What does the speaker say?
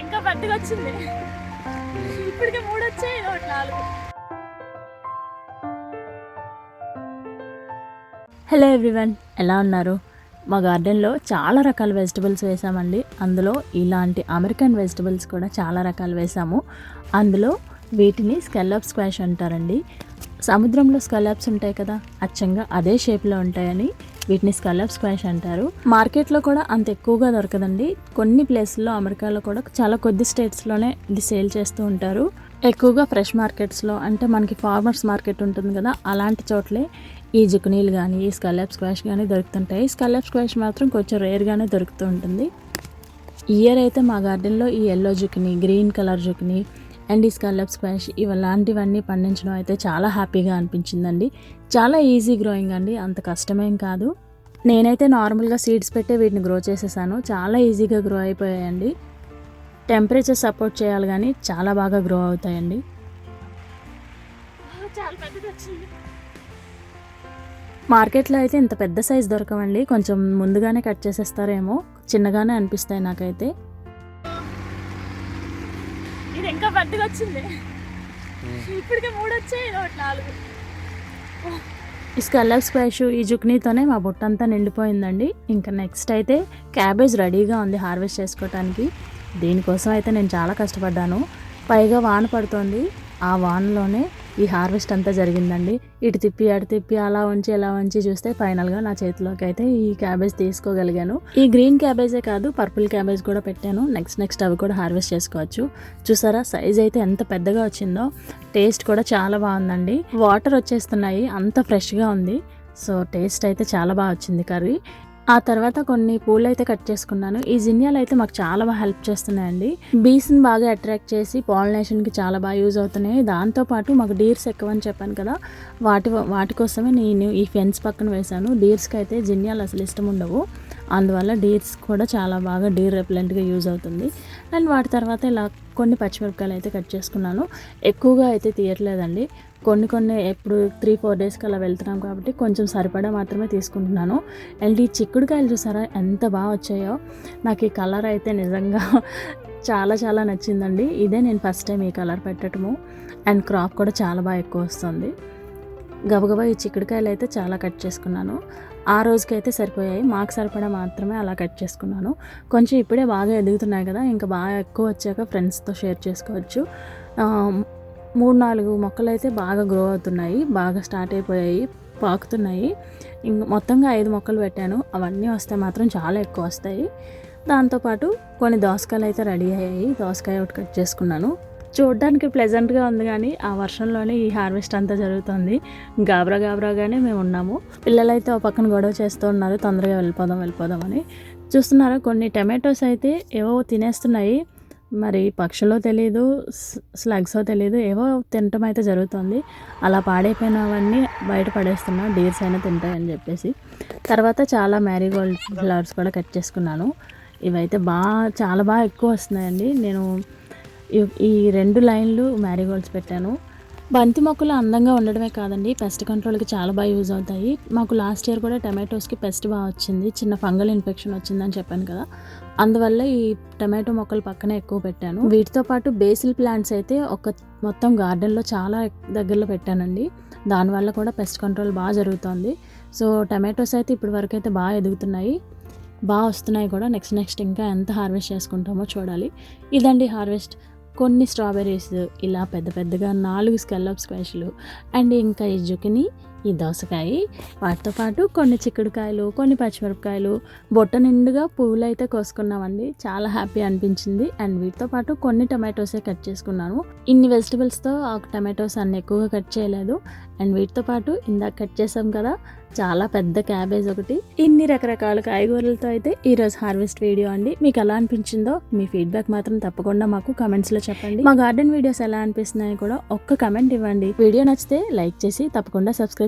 ఇంకా పెద్దగా వచ్చింది ఇప్పటికే మూడు వచ్చాయి ఒకటి నాలుగు. హలో ఎవ్రీవన్ ఎలా ఉన్నారు? మా గార్డెన్లో చాలా రకాల వెజిటబుల్స్ వేసామండి. అందులో ఇలాంటి అమెరికన్ వెజిటబుల్స్ కూడా చాలా రకాలు వేసాము. అందులో వీటిని స్కెల్లప్ స్క్వాష్ అంటారండి. సముద్రంలో స్కలాప్స్ ఉంటాయి కదా అచ్చంగా అదే షేప్లో ఉంటాయని వీటిని స్కలాప్ స్క్వాష్ అంటారు. మార్కెట్లో కూడా అంత ఎక్కువగా దొరకదండి. కొన్ని ప్లేస్లో అమెరికాలో కూడా చాలా కొద్ది స్టేట్స్లోనే ఇది సేల్ చేస్తూ ఉంటారు. ఎక్కువగా ఫ్రెష్ మార్కెట్స్లో అంటే మనకి ఫార్మర్స్ మార్కెట్ ఉంటుంది కదా అలాంటి చోట్లే ఈ జుకునీలు కానీ ఈ స్కలాప్ స్క్వాష్ కానీ దొరుకుతుంటాయి. స్కలాప్ స్క్వాష్ మాత్రం కొంచెం రేర్గానే దొరుకుతూ ఉంటుంది. ఇయర్ అయితే మా గార్డెన్లో ఈ yellow zucchini green colour zucchini and ఈ స్కల్లప్ స్క్వాష్ ఇలాంటివన్నీ పండించడం అయితే చాలా హ్యాపీగా అనిపించిందండి. చాలా ఈజీ గ్రోయింగ్ అండి. అంత కష్టమేం కాదు. నేనైతే నార్మల్గా సీడ్స్ పెట్టే వీటిని గ్రో చేసేసాను. చాలా ఈజీగా గ్రో అయిపోయాయండి. టెంపరేచర్ సపోర్ట్ చేయాలి కానీ చాలా బాగా గ్రో అవుతాయండి. మార్కెట్లో అయితే ఇంత పెద్ద సైజ్ దొరకవండి. కొంచెం ముందుగానే కట్ చేసేస్తారేమో. చిన్నగానే అనిపిస్తాయి నాకైతే. పెద్దగా వచ్చింది ఇప్పటికే మూడు వచ్చాయి ఒకటి నాలుగు. ఈ స్కల్లప్ స్క్వాష్ ఈ జుక్నీతోనే మా బుట్టంతా నిండిపోయిందండి. ఇంకా నెక్స్ట్ అయితే క్యాబేజ్ రెడీగా ఉంది హార్వెస్ట్ చేసుకోవటానికి దీనికోసం అయితే నేను చాలా కష్టపడ్డాను. పైగా వాన పడుతోంది. ఆ వానలోనే ఈ హార్వెస్ట్ అంతా జరిగిందండి. ఇటు తిప్పి అటు తిప్పి అలా ఉంచి ఇలా ఉంచి చూస్తే ఫైనల్గా నా చేతిలోకి అయితే ఈ క్యాబేజ్ తీసుకోగలిగాను. ఈ గ్రీన్ క్యాబేజే కాదు పర్పుల్ క్యాబేజ్ కూడా పెట్టాను. నెక్స్ట్ నెక్స్ట్ అవి కూడా హార్వెస్ట్ చేసుకోవచ్చు. చూసారా సైజ్ అయితే ఎంత పెద్దగా వచ్చిందో టేస్ట్ కూడా చాలా బాగుందండి. వాటర్ వచ్చేస్తున్నాయి అంత ఫ్రెష్గా ఉంది. సో టేస్ట్ అయితే చాలా బాగా వచ్చింది కర్రీ. ఆ తర్వాత కొన్ని పూలు అయితే కట్ చేసుకున్నాను. ఈ జిన్యాలు అయితే మాకు చాలా బాగా హెల్ప్ చేస్తున్నాయండి. బీస్ని బాగా అట్రాక్ట్ చేసి పాలినేషన్కి చాలా బాగా యూజ్ అవుతున్నాయి. దాంతోపాటు మాకు డీర్స్ ఎక్కువ అని చెప్పాను కదా వాటి వాటి కోసమే నేను ఈ ఫెన్స్ పక్కన వేశాను. డీర్స్కి అయితే జిన్యాలు అసలు ఇష్టం ఉండవు. అందువల్ల డీర్స్ కూడా చాలా బాగా డీర్ రెప్లెంట్గా యూజ్ అవుతుంది. అండ్ వాటి తర్వాత ఇలా కొన్ని పచ్చిమిరపకాయలు అయితే కట్ చేసుకున్నాను. ఎక్కువగా అయితే తీయట్లేదండి. కొన్ని కొన్ని ఎప్పుడు త్రీ ఫోర్ డేస్కి అలా వెళ్తున్నాం కాబట్టి కొంచెం సరిపడా మాత్రమే తీసుకుంటున్నాను. అండ్ ఈ చిక్కుడుకాయలు చూసారా ఎంత బాగా వచ్చాయో. నాకు ఈ కలర్ అయితే నిజంగా చాలా చాలా నచ్చిందండి. ఇదే నేను ఫస్ట్ టైం ఈ కలర్ పెట్టడము అండ్ క్రాప్ కూడా చాలా బాగా ఎక్కువ వస్తుంది. గబగబా ఈ చిక్కుడుకాయలు అయితే చాలా కట్ చేసుకున్నాను. ఆ రోజుకైతే సరిపోయాయి. మాకు సరిపడా మాత్రమే అలా కట్ చేసుకున్నాను. కొంచెం ఇప్పుడే బాగా ఎదుగుతున్నాయి కదా ఇంకా బాగా ఎక్కువ వచ్చాక ఫ్రెండ్స్తో షేర్ చేసుకోవచ్చు. మూడు నాలుగు మొక్కలు అయితే బాగా గ్రో అవుతున్నాయి బాగా స్టార్ట్ అయిపోయాయి పాకుతున్నాయి. ఇంక మొత్తంగా ఐదు మొక్కలు పెట్టాను. అవన్నీ వస్తే మాత్రం చాలా ఎక్కువ వస్తాయి. దాంతోపాటు కొన్ని దోసకాయలు అయితే రెడీ అయ్యాయి. దోసకాయ ఒకటి కట్ చేసుకున్నాను. చూడడానికి ప్లెజెంట్గా ఉంది కానీ ఆ వర్షంలోనే ఈ హార్వెస్ట్ అంతా జరుగుతుంది. గాబరా గాబరాగానే మేము ఉన్నాము. పిల్లలైతే ఒక పక్కన గొడవ చేస్తూ ఉన్నారు. తొందరగా వెళ్ళిపోదాం వెళ్ళిపోదాం అని. చూస్తున్నారా కొన్ని టమాటోస్ అయితే ఏవో తినేస్తున్నాయి. మరి పక్షులో తెలియదు స్లగ్సో తెలియదు ఏవో తినటం అయితే జరుగుతుంది. అలా పాడైపోయినవన్నీ బయట పడేస్తున్నా డీర్స్ అయినా తింటాయని చెప్పేసి. తర్వాత చాలా మ్యారీగోల్డ్ ఫ్లవర్స్ కూడా కట్ చేసుకున్నాను. ఇవైతే బాగా చాలా బాగా ఎక్కువ వస్తున్నాయండి. నేను ఈ రెండు లైన్లు మ్యారీగోల్డ్స్ పెట్టాను. బంతి మొక్కలు అందంగా ఉండడమే కాదండి పెస్ట్ కంట్రోల్కి చాలా బాగా యూజ్ అవుతాయి. మాకు లాస్ట్ ఇయర్ కూడా టమాటోస్కి పెస్ట్ బాగా వచ్చింది చిన్న ఫంగల్ ఇన్ఫెక్షన్ వచ్చిందని చెప్పాను కదా. అందువల్ల ఈ టమాటో మొక్కలు పక్కనే ఎక్కువ పెట్టాను. వీటితో పాటు బేసిల్ ప్లాంట్స్ అయితే ఒక మొత్తం గార్డెన్లో చాలా దగ్గరలో పెట్టానండి. దానివల్ల కూడా పెస్ట్ కంట్రోల్ బాగా జరుగుతుంది. సో టమాటోస్ అయితే ఇప్పటి వరకు అయితే బాగా ఎదుగుతున్నాయి. బాగా వస్తున్నాయి కూడా. నెక్స్ట్ నెక్స్ట్ ఇంకా ఎంత హార్వెస్ట్ చేసుకుంటామో చూడాలి. ఇదండి హార్వెస్ట్ కొన్ని స్ట్రాబెర్రీస్ ఇలా పెద్ద పెద్దగా నాలుగు స్కెల్లప్ స్క్వాష్లు అండ్ ఇంకా ఈ జుకిని ఈ దోసకాయ. వాటితో పాటు కొన్ని చిక్కుడుకాయలు కొన్ని పచ్చిమిరపకాయలు బొట్ట నిండుగా పువ్వులు అయితే కోసుకున్నామండి. చాలా హ్యాపీ అనిపించింది. అండ్ వీటితో పాటు కొన్ని టమాటోసే కట్ చేసుకున్నాను. ఇన్ని వెజిటబుల్స్తో ఆ టమాటోస్ అన్ని ఎక్కువగా కట్ చేయలేదు. అండ్ వీటితో పాటు ఇందాక కట్ చేసాం కదా చాలా పెద్ద క్యాబేజ్ ఒకటి. ఇన్ని రకరకాల కాయగూరలతో అయితే ఈరోజు హార్వెస్ట్ వీడియో అండి. మీకు ఎలా అనిపించిందో మీ ఫీడ్బ్యాక్ మాత్రం తప్పకుండా మాకు కమెంట్స్లో చెప్పండి. మా గార్డెన్ వీడియోస్ ఎలా అనిపిస్తున్నాయో కూడా ఒక్క కమెంట్ ఇవ్వండి. వీడియో నచ్చితే లైక్ చేసి తప్పకుండా సబ్స్క్రైబ్